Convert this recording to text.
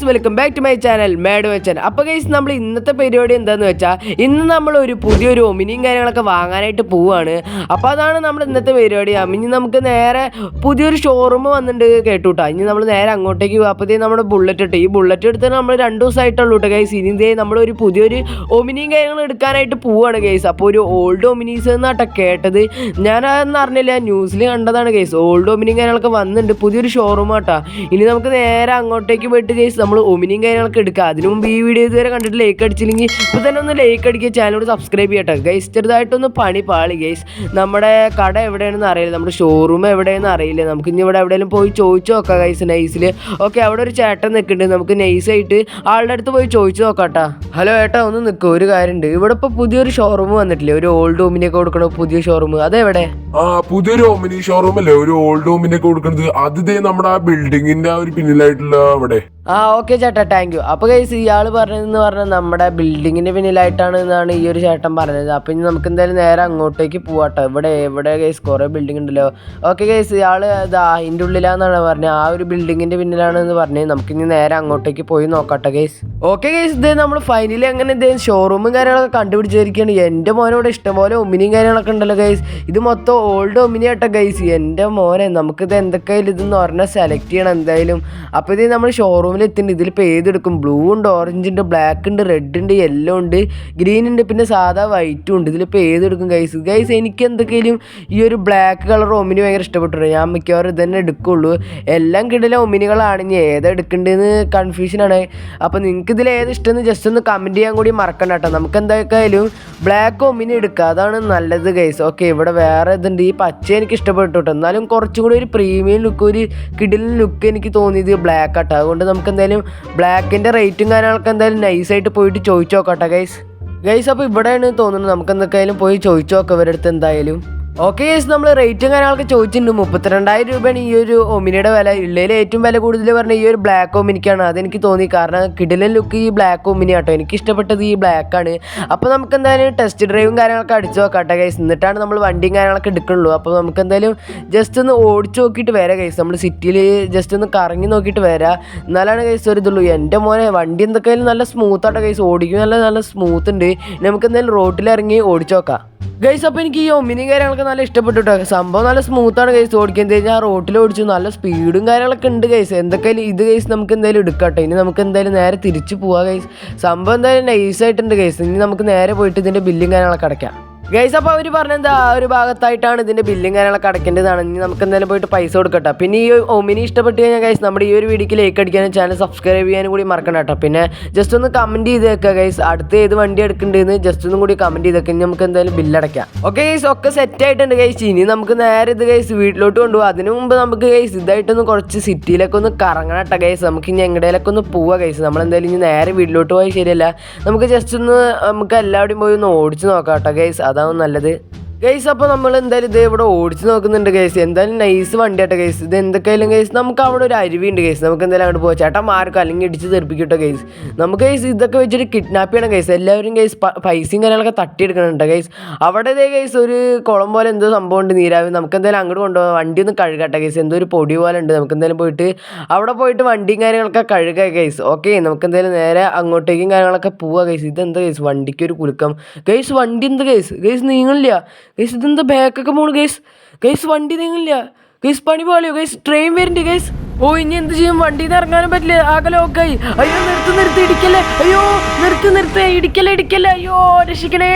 Guys welcome back to my channel madam വെച്ചൻ അപ്പോൾ guys നമ്മൾ ഇന്നത്തെ പരിപാടി എന്താണെന്ന് വെച്ചാൽ ഇന്ന് നമ്മൾ ഒരു പുതിയൊരു ഒമിനിയും കാര്യങ്ങളൊക്കെ വാങ്ങാനായിട്ട് പോവുകയാണ് അപ്പോൾ അതാണ് നമ്മൾ ഇന്നത്തെ പരിപാടി. ഇനി നമുക്ക് നേരെ പുതിയൊരു ഷോറൂം വന്നിട്ടുണ്ട് കേട്ടോ ഇനി നമ്മൾ നേരെ അങ്ങോട്ടേക്ക് പോകും അപ്പോഴത്തേ നമ്മുടെ ബുള്ളറ്റ് ഇട്ട്. ഈ ബുള്ളറ്റ് എടുത്ത് നമ്മൾ രണ്ട് ദിവസമായിട്ടുള്ളൂ കേട്ടോ ഗൈസ്. ഇനി ഇതേ നമ്മളൊരു പുതിയൊരു ഒമിനിയും കാര്യങ്ങൾ എടുക്കാനായിട്ട് പോവുകയാണ് ഗൈസ്. അപ്പോൾ ഒരു ഓൾഡ് ഒമിനീസ് എന്നാട്ടോ കേട്ടത്. ഞാൻ അതൊന്നും അറിഞ്ഞില്ല ന്യൂസിൽ കണ്ടതാണ് ഗൈസ്. ഓൾഡ് ഒമിനിയും കാര്യങ്ങളൊക്കെ വന്നിട്ടുണ്ട് പുതിയൊരു ഷോറൂം ആട്ടാ. ഇനി നമുക്ക് നേരെ അങ്ങോട്ടേക്ക് പോയിട്ട് ഗൈസ് നമ്മൾ ഒമിനിയും കാര്യങ്ങളൊക്കെ എടുക്കുക. അതിനു മുമ്പ് ഈ വീഡിയോ ഇതുവരെ കണ്ടിട്ട് ലൈക്ക് അടിച്ചില്ലെങ്കിൽ ഇപ്പോൾ തന്നെ ഒന്ന് ലൈക്ക് അടിക്കുക ചാനലോട് സബ്സ്ക്രൈബ് ചെയ്യട്ടെ ഗൈസ് ചെറുതായിട്ടൊന്ന് പണി പാളി ഗൈസ് നമ്മുടെ കട എവിടെയാണെന്ന് അറിയില്ല. നമ്മുടെ ഷോറൂം എവിടെയെന്ന് അറിയില്ല. നമുക്ക് ഇനി ഇവിടെ എവിടെയെങ്കിലും പോയി ചോദിച്ചു നോക്കാം ഗൈസ് നൈസിൽ ഓക്കെ അവിടെ ഒരു ചേട്ടൻ നിൽക്കുന്നുണ്ട്. നമുക്ക് നൈസായിട്ട് ആളുടെ അടുത്ത് പോയി ചോദിച്ചു നോക്കാട്ടാ ഹലോ ഏട്ടാ ഒന്ന് നിൽക്കുക ഒരു കാര്യമുണ്ട്. ഇവിടെ ഇപ്പോൾ പുതിയൊരു ഷോറൂം വന്നിട്ടില്ലേ? ഒരു ഓൾഡ് ഒമിനിയൊക്കെ കൊടുക്കണ പുതിയ ഷോറൂം അതെവിടെ? ആ പുതിയൊരു ഓമിനി ഷോറൂം അല്ലേ? ഒരു ഓൾഡ് ഓമിനിയൊക്കെ കൊടുക്കുന്നത്. അത് നമ്മുടെ ആ ബിൽഡിങ്ങിന്റെ ആ ഒരു പിന്നിലായിട്ടുള്ള അവിടെ. ആ ഓക്കെ ചേട്ടാ താങ്ക് യു അപ്പോൾ കൈസ് ഇയാൾ പറഞ്ഞതെന്ന് പറഞ്ഞാൽ നമ്മുടെ ബിൽഡിങ്ങിന്റെ പിന്നിലായിട്ടാണ് എന്നാണ് ഈ ഒരു ചേട്ടൻ പറഞ്ഞത്. അപ്പോൾ ഇനി നമുക്ക് എന്തായാലും നേരെ അങ്ങോട്ടേക്ക് പോവാട്ടോ. ഇവിടെ എവിടെ കേസ് കുറേ ബിൽഡിംഗ് ഉണ്ടല്ലോ. ഓക്കെ കേസ് ഇയാൾ ഇതാ അതിന്റെ ഉള്ളിലാന്നാണ് പറഞ്ഞത്. ആ ഒരു ബിൽഡിങ്ങിന്റെ പിന്നിലാണെന്ന് പറഞ്ഞത്. നമുക്ക് ഇനി നേരെ അങ്ങോട്ടേക്ക് പോയി നോക്കട്ടെ കേസ് ഓക്കെ കേസ് ഇത് നമ്മൾ ഫൈനലി അങ്ങനെ എന്തെങ്കിലും ഷോറൂമും കാര്യങ്ങളൊക്കെ കണ്ടുപിടിച്ചിരിക്കുകയാണ്. എന്റെ മോനോട് ഇഷ്ടംപോലെ ഒമിനിയും കാര്യങ്ങളൊക്കെ ഉണ്ടല്ലോ കേസ് ഇത് മൊത്തം ഓൾഡ് ഒമിനി ആട്ടോ കേസ് എന്റെ മോനെ നമുക്കിത് എന്തൊക്കെയായാലും ഇതെന്ന് പറഞ്ഞാൽ സെലക്ട് ചെയ്യണം എന്തായാലും. അപ്പോൾ ഇത് നമ്മൾ ഷോറൂമിൽ എത്തുന്നുണ്ട് ഇതിലിപ്പോൾ ഏതെടുക്കും? ബ്ലൂ ഉണ്ട് ഓറഞ്ച് ഉണ്ട് ബ്ലാക്ക് ഉണ്ട് റെഡ് ഉണ്ട് യെല്ലോ ഉണ്ട് ഗ്രീൻ ഉണ്ട് പിന്നെ സാധാ വൈറ്റും ഉണ്ട് ഇതിലിപ്പോൾ ഏതെടുക്കും ഗൈസ് ഗൈസ് എനിക്ക് എന്തൊക്കെയും ഈ ഒരു ബ്ലാക്ക് കളർ ഒമിനി ഭയങ്കര ഇഷ്ടപ്പെട്ടു ഞാൻ മിക്കവാറും ഇതന്നെ തന്നെ എടുക്കുള്ളൂ. എല്ലാം കിടല ഒമിനികളാണ് ഇനി ഏതാ എടുക്കേണ്ടതെന്ന് കൺഫ്യൂഷനാണ് അപ്പോൾ നിങ്ങൾക്ക് ഇതിൽ ഏത് ഇഷ്ടമെന്ന് ജസ്റ്റ് ഒന്ന് കമന്റ് ചെയ്യാൻ കൂടി മറക്കണ്ട കേട്ടോ. നമുക്ക് എന്തായാലും ബ്ലാക്ക് ഒമിനി എടുക്കുക അതാണ് നല്ലത് ഗൈസ് ഓക്കെ ഇവിടെ വേറെ ഇതുണ്ട്. ഈ പച്ച എനിക്ക് ഇഷ്ടപ്പെട്ടു കേട്ടോ. എന്നാലും കുറച്ചും കൂടി ഒരു പ്രീമിയം ലുക്ക് ഒരു കിഡിൽ ലുക്ക് എനിക്ക് തോന്നിയത് ബ്ലാക്ക് ആട്ടോ. അതുകൊണ്ട് നമുക്ക് എന്തായാലും ബ്ലാക്കിന്റെ റേറ്റും കാര്യങ്ങളൊക്കെ എന്തായാലും നൈസായിട്ട് പോയിട്ട് ചോദിച്ചു നോക്കട്ടെ ഗൈസ് ഗൈസ് അപ്പോൾ ഇവിടെയാണ് തോന്നുന്നത്. നമുക്ക് എന്തൊക്കെയായാലും പോയി ചോദിച്ചു നോക്കാം ഇവരുടെ അടുത്ത് എന്തായാലും. ഓക്കെ ഗൈസ് നമ്മൾ റേറ്റും കാര്യങ്ങളൊക്കെ ചോദിച്ചിട്ടുണ്ട്. മുപ്പത്തിരണ്ടായിരം രൂപയാണ് ഈ ഒരു ഒമിനിയുടെ വില. ഉള്ളതിൽ ഏറ്റവും വില കൂടുതൽ പറഞ്ഞ ഈ ഒരു ബ്ലാക്ക് ഒമിനിക്കാണ്. അതെനിക്ക് തോന്നി. കാരണം കിടിലൻ ലുക്ക് ഈ ബ്ലാക്ക് ഒമിനി ആട്ടോ. എനിക്ക് ഇഷ്ടപ്പെട്ടത് ഈ ബ്ലാക്ക് ആണ്. അപ്പോൾ നമുക്ക് എന്തായാലും ടെസ്റ്റ് ഡ്രൈവും കാര്യങ്ങളൊക്കെ അടിച്ചു നോക്കട്ടെ ഗൈസ് എന്നിട്ടാണ് നമ്മൾ വണ്ടിയും കാര്യങ്ങളൊക്കെ എടുക്കുള്ളൂ. അപ്പോൾ നമുക്ക് എന്തായാലും ജസ്റ്റ് ഒന്ന് ഓടിച്ചു നോക്കിയിട്ട് വരാം ഗൈസ് നമ്മൾ സിറ്റിയിൽ ജസ്റ്റ് ഒന്ന് കറങ്ങി നോക്കിയിട്ട് വരാം. എന്നാലാണ് ഗൈസ് ഒരു എന്റെ മോനെ വണ്ടി എന്തൊക്കെയായാലും നല്ല സ്മൂത്ത് ആട്ടോ ഗൈസ് ഓടിക്കും. നല്ല നല്ല സ്മൂത്ത് ഉണ്ട്. നമുക്ക് എന്തായാലും റോട്ടിലിറങ്ങി ഓടിച്ചു നോക്കാം. ഗൈസ് അപ്പോൾ എനിക്ക് ഈ ഒമിനിയും കാര്യങ്ങളൊക്കെ നല്ല ഇഷ്ടപ്പെട്ടു കേട്ടോ സംഭവം നല്ല സ്മൂത്താണ് ഗൈസ് ഓടിക്കുന്നത് കഴിഞ്ഞാൽ റോട്ടിൽ ഓടിച്ചു. നല്ല സ്പീഡും കാര്യങ്ങളൊക്കെ ഉണ്ട് ഗൈസ് എന്തൊക്കെയാലും ഇത് ഗൈസ് നമുക്ക് എന്തായാലും എടുക്കട്ടെ. ഇനി നമുക്ക് എന്തായാലും നേരെ തിരിച്ചു പോവാം ഗൈസ് സംഭവം എന്തായാലും നൈസ് ആയിട്ടുണ്ട് ഗൈസ് ഇനി നമുക്ക് നേരെ പോയിട്ട് ഇതിന്റെ ബില്ലും കാര്യങ്ങളൊക്കെ അടയ്ക്കാം. ഗൈസ് അപ്പോൾ അവർ പറഞ്ഞെന്താ ആ ഒരു ഭാഗത്തായിട്ടാണ് ഇതിന്റെ ബില്ലും കാര്യങ്ങളൊക്കെ അടയ്ക്കേണ്ടതാണ്. ഇനി നമുക്ക് എന്തായാലും പോയിട്ട് പൈസ കൊടുക്കട്ടെ. പിന്നെ ഈ ഒമിനി ഇഷ്ടപ്പെട്ട് കഴിഞ്ഞാൽ ഗൈസ് നമ്മുടെ ഈ ഒരു വീഡിയോക്ക് ലൈക്ക് അടിക്കാനും ചാനൽ സബ്സ്ക്രൈബ് ചെയ്യാനും കൂടി മറക്കണം കേട്ടോ. പിന്നെ ജസ്റ്റ് ഒന്ന് കമന്റ് ചെയ്ത് വെക്കുക ഗൈസ്. അടുത്ത് ഏത് വണ്ടി എടുക്കേണ്ടതെന്ന് ജസ്റ്റ് ഒന്നും കൂടി കമന്റ് ചെയ്തൊക്കെ ഇനി നമുക്ക് എന്തായാലും ബില്ലടയ്ക്കാം ഓക്കെ ഗൈസ് ഒക്കെ സെറ്റ് ആയിട്ടുണ്ട് ഗൈസ്. ഇനി നമുക്ക് നേരെ ഇത് ഗൈസ് വീട്ടിലോട്ട് കൊണ്ടുപോകാം അതിനു മുമ്പ് നമുക്ക് ഗൈസ് ഇതായിട്ടൊന്ന് കുറച്ച് സിറ്റിയിലൊക്കെ ഒന്ന് കറങ്ങണം കേട്ടോ ഗൈസ്. നമുക്ക് ഇനി എങ്ങടേലൊക്കെ ഒന്ന് പോവാം ഗൈസ്. നമ്മൾ എന്തായാലും ഇനി നേരെ വീട്ടിലോട്ട് പോയാൽ ശരിയല്ല. നമുക്ക് ജസ്റ്റ് ഒന്ന് നമുക്ക് എല്ലാവരുടെയും പോയി ഒന്ന് ഓടിച്ച് നോക്കാം കേട്ടോ ഗൈസ്. അതാവും നല്ലത്. ഗൈസ് അപ്പോൾ നമ്മൾ എന്തായാലും ഇത് ഇവിടെ ഓടിച്ച് നോക്കുന്നുണ്ട് ഗൈസ് എന്തായാലും നൈസ് വണ്ടിയാട്ടോ ഗൈസ് ഇത് എന്തൊക്കെയായാലും ഗൈസ് നമുക്ക് അവിടെ ഒരു അരുവിയുണ്ട് ഗൈസ് നമുക്ക് എന്തായാലും അങ്ങോട്ട് പോകാം ചേട്ടാ മാർക്കും അല്ലെങ്കിൽ ഇടിച്ച് തെറിപ്പിക്കട്ടോ ഗൈസ് നമുക്ക് ഗൈസ് ഇതൊക്കെ വെച്ചിട്ട് കിഡ്നാപ്പ് ചെയ്യണം ഗൈസ് എല്ലാവരും ഗൈസ് പൈസയും കാര്യങ്ങളൊക്കെ തട്ടിയെടുക്കണുണ്ട് ഗൈസ് അവിടെ ഇതേ ഗൈസ് ഒരു കുളം പോലെ എന്തോ സംഭവം ഉണ്ട് നീരാവി. നമുക്ക് എന്തായാലും അങ്ങോട്ട് കൊണ്ടുപോകാം വണ്ടി ഒന്ന് കഴുകട്ടെ ഗൈസ് എന്തോ ഒരു പൊടി പോലെ ഉണ്ട്. നമുക്ക് എന്തായാലും പോയിട്ട് അവിടെ പോയിട്ട് വണ്ടിയും കാര്യങ്ങളൊക്കെ കഴുകുക ഗൈസ് ഓക്കെ നമുക്ക് എന്തായാലും നേരെ അങ്ങോട്ടേക്കും കാര്യങ്ങളൊക്കെ പോവുക ഗൈസ് ഇതെന്താ ഗൈസ് വണ്ടിക്ക് ഒരു കുലുക്കം. ഗൈസ് വണ്ടി എന്ത് ഗൈസ് ഗൈസ് നീങ്ങളില്ല ഗൈസ് ഇതെന്താ ബാക്കൊക്കെ പോണു ഗൈസ് ഗൈസ് വണ്ടി നീങ്ങില്ല. ഗൈസ് പണി പോലെയോ ഗൈസ് ട്രെയിൻ വരുന്നുണ്ട് ഗൈസ് ഓ ഇനി എന്ത് ചെയ്യും? വണ്ടിയിൽ നിന്ന് ഇറങ്ങാനും പറ്റില്ല. ആകെ ലോക്കായി അയ്യോ നിർത്ത് നിർത്തി ഇടിക്കല്ലേ? അയ്യോ നിർത്ത് നിർത്ത്. ഇടിക്കല്ലേ ഇടിക്കല്ലേ? അയ്യോ രക്ഷിക്കണേ.